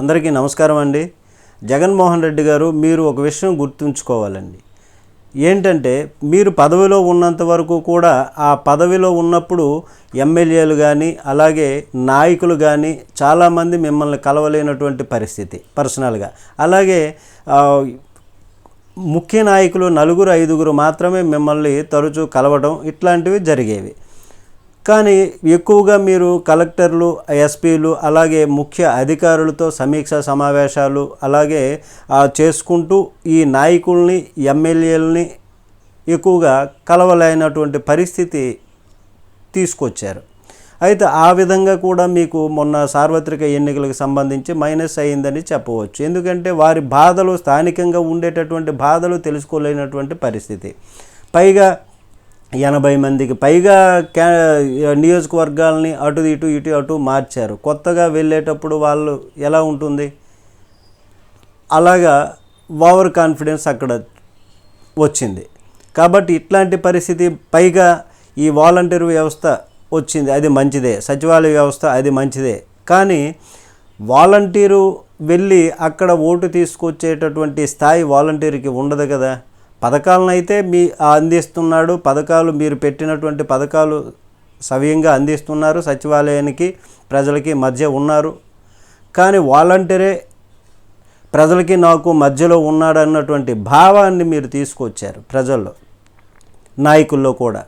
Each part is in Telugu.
అందరికీ నమస్కారం అండి. జగన్మోహన్ రెడ్డి గారు మీరు ఒక విషయం గుర్తుంచుకోవాలండి. ఏంటంటే మీరు పదవిలో ఉన్నంత వరకు కూడా ఆ పదవిలో ఉన్నప్పుడు ఎమ్మెల్యేలు కానీ అలాగే నాయకులు కానీ చాలామంది మిమ్మల్ని కలవలేనటువంటి పరిస్థితి పర్సనల్గా. అలాగే ముఖ్య నాయకులు నలుగురు ఐదుగురు మాత్రమే మిమ్మల్ని తరచూ కలవడం ఇట్లాంటివి జరిగేవి. కానీ ఎక్కువగా మీరు కలెక్టర్లు ఎస్పీలు అలాగే ముఖ్య అధికారులతో సమీక్ష సమావేశాలు అలాగే చేసుకుంటూ ఈ నాయకుల్ని ఎమ్మెల్యేలని ఎక్కువగా కలవలేనటువంటి పరిస్థితి తీసుకొచ్చారు. అయితే ఆ విధంగా కూడా మీకు మొన్న సార్వత్రిక ఎన్నికలకు సంబంధించి మైనస్ అయిందని చెప్పవచ్చు. ఎందుకంటే వారి బాధలు స్థానికంగా ఉండేటటువంటి బాధలు తెలుసుకోలేనటువంటి పరిస్థితి. పైగా ఎనభై మందికి పైగా క్యా నియోజకవర్గాలని అటు ఇటు ఇటు అటు మార్చారు. కొత్తగా వెళ్ళేటప్పుడు వాళ్ళు ఎలా ఉంటుంది? అలాగా ఓవర్ కాన్ఫిడెన్స్ అక్కడ వచ్చింది. కాబట్టి ఇట్లాంటి పరిస్థితి పైగా ఈ వాలంటీర్ వ్యవస్థ వచ్చింది. అది మంచిదే. సచివాలయ వ్యవస్థ అది మంచిదే. కానీ వాలంటీరు వెళ్ళి అక్కడ ఓటు తీసుకొచ్చేటటువంటి స్థాయి వాలంటీర్కి ఉండదు కదా. పథకాలను అయితే మీ అందిస్తున్నాడు. పథకాలు మీరు పెట్టినటువంటి పథకాలు సవ్యంగా అందిస్తున్నారు. సచివాలయానికి ప్రజలకి మధ్య ఉన్నారు. కానీ వాలంటీరే ప్రజలకి నాకు మధ్యలో ఉన్నాడు అన్నటువంటి భావాన్ని మీరు తీసుకొచ్చారు ప్రజల్లో నాయకుల్లో కూడా.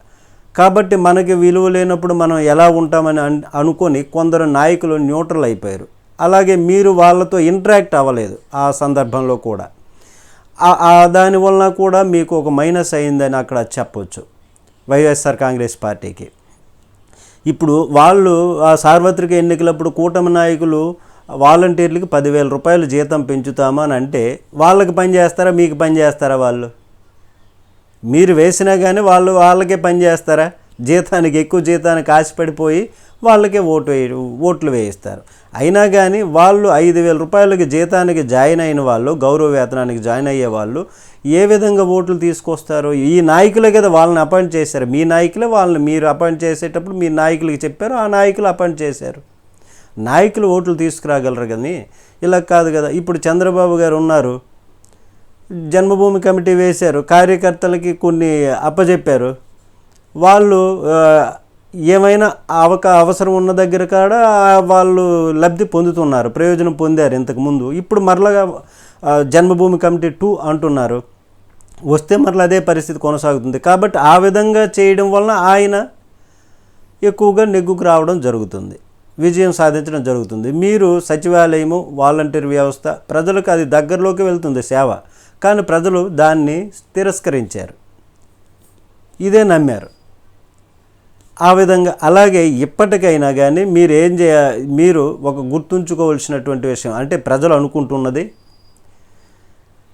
కాబట్టి మనకి విలువ లేనప్పుడు మనం ఎలా ఉంటామని అనుకొని కొందరు నాయకులు న్యూట్రల్ అయిపోయారు. అలాగే మీరు వాళ్ళతో ఇంటరాక్ట్ అవ్వలేదు ఆ సందర్భంలో కూడా. దానివల్ల దాని వలన కూడా మీకు ఒక మైనస్ అయిందని అక్కడ చెప్పవచ్చు వైఎస్ఆర్ కాంగ్రెస్ పార్టీకి. ఇప్పుడు వాళ్ళు ఆ సార్వత్రిక ఎన్నికలప్పుడు కూటమి నాయకులు వాలంటీర్లకి పదివేల రూపాయలు జీతం పెంచుతామా అని అంటే వాళ్ళకి పని చేస్తారా మీకు పని చేస్తారా వాళ్ళు? మీరు వేసినా కానీ వాళ్ళు వాళ్ళకే పని చేస్తారా? జీతానికి ఎక్కువ జీతానికి ఆశపడిపోయి వాళ్ళకే ఓటు వేయ ఓట్లు వేయిస్తారు. అయినా కానీ వాళ్ళు ఐదు వేల రూపాయలకి జీతానికి జాయిన్ అయిన వాళ్ళు గౌరవ వేతనానికి జాయిన్ అయ్యే వాళ్ళు ఏ విధంగా ఓట్లు తీసుకొస్తారు? ఈ నాయకులే కదా వాళ్ళని అపాయింట్ చేశారు. మీ నాయకులే వాళ్ళని మీరు అపాయింట్ చేసేటప్పుడు మీ నాయకులకి చెప్పారు ఆ నాయకులు అపాయింట్ చేశారు. నాయకులు ఓట్లు తీసుకురాగలరు కానీ ఇలా కాదు కదా. ఇప్పుడు చంద్రబాబు గారు ఉన్నారు. జన్మభూమి కమిటీ వేశారు. కార్యకర్తలకి కొన్ని అప్పజెప్పారు. వాళ్ళు ఏమైనా అవక అవసరం ఉన్న దగ్గర కాడ వాళ్ళు లబ్ధి పొందుతున్నారు ప్రయోజనం పొందారు ఇంతకుముందు ఇప్పుడు మరలగా జన్మభూమి కమిటీ టూ అంటున్నారు. వస్తే మరలా అదే పరిస్థితి కొనసాగుతుంది. కాబట్టి ఆ విధంగా చేయడం వలన ఆయన ఎక్కువగా నెగ్గుకు రావడం జరుగుతుంది. విజయం సాధించడం జరుగుతుంది. మీరు సచివాలయము వాలంటీర్ వ్యవస్థ ప్రజలకు అది దగ్గరలోకి వెళ్తుంది సేవ. కానీ ప్రజలు దాన్ని తిరస్కరించారు. ఇదే నమ్మారు. ఆ విధంగా అలాగే ఇప్పటికైనా కానీ మీరు ఏం చేయ మీరు ఒక గుర్తుంచుకోవలసినటువంటి విషయం అంటే ప్రజలు అనుకుంటున్నది?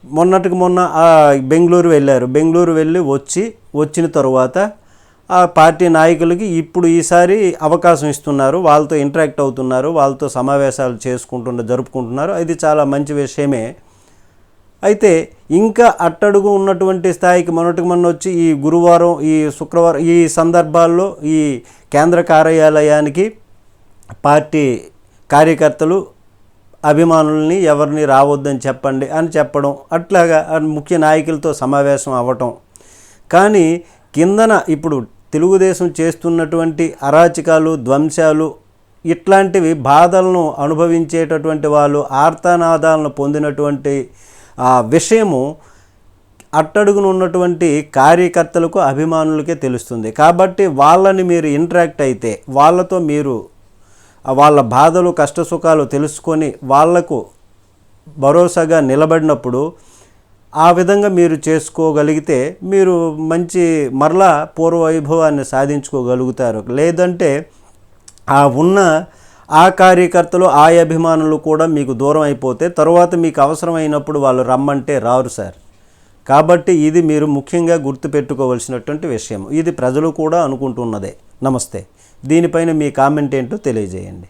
మొన్నటికి మొన్న ఆ బెంగళూరు వెళ్ళారు. బెంగళూరు వెళ్ళి వచ్చి వచ్చిన తరువాత ఆ పార్టీ నాయకులకి ఇప్పుడు ఈసారి అవకాశం ఇస్తున్నారు. వాళ్ళతో ఇంటరాక్ట్ అవుతున్నారు. వాళ్ళతో సమావేశాలు చేసుకుంటున్న జరుపుకుంటున్నారు. అది చాలా మంచి విషయమే. అయితే ఇంకా అట్టడుగు ఉన్నటువంటి స్థాయికి మొన్నటికి మొన్న వచ్చి ఈ గురువారం ఈ శుక్రవారం ఈ సందర్భాల్లో ఈ కేంద్ర కార్యాలయానికి పార్టీ కార్యకర్తలు అభిమానుల్ని ఎవరిని రావద్దని చెప్పండి అని చెప్పడం అట్లాగా ముఖ్య నాయకులతో సమావేశం అవ్వటం. కానీ కిందన ఇప్పుడు తెలుగుదేశం చేస్తున్నటువంటి అరాచకాలు ధ్వంసాలు ఇట్లాంటివి బాధలను అనుభవించేటటువంటి వాళ్ళు ఆర్తనాదాలను పొందినటువంటి ఆ విషయము అట్టడుగున ఉన్నటువంటి కార్యకర్తలకు అభిమానులకే తెలుస్తుంది. కాబట్టి వాళ్ళని మీరు ఇంటరాక్ట్ అయితే వాళ్ళతో మీరు వాళ్ళ బాధలు కష్టసుఖాలు తెలుసుకొని వాళ్ళకు భరోసాగా నిలబడినప్పుడు ఆ విధంగా మీరు చేసుకోగలిగితే మీరు మంచి మరలా పూర్వ వైభవాన్ని సాధించుకోగలుగుతారు. లేదంటే ఆ ఉన్న ఆ కార్యకర్తలు ఆ అభిమానులు కూడా మీకు దూరం అయిపోతే తర్వాత మీకు అవసరమైనప్పుడు వాళ్ళు రమ్మంటే రారు సార్. కాబట్టి ఇది మీరు ముఖ్యంగా గుర్తుపెట్టుకోవలసినటువంటి విషయం. ఇది ప్రజలు కూడా అనుకుంటున్నదే. నమస్తే. దీనిపైన మీ కామెంట్ ఏంటో తెలియజేయండి.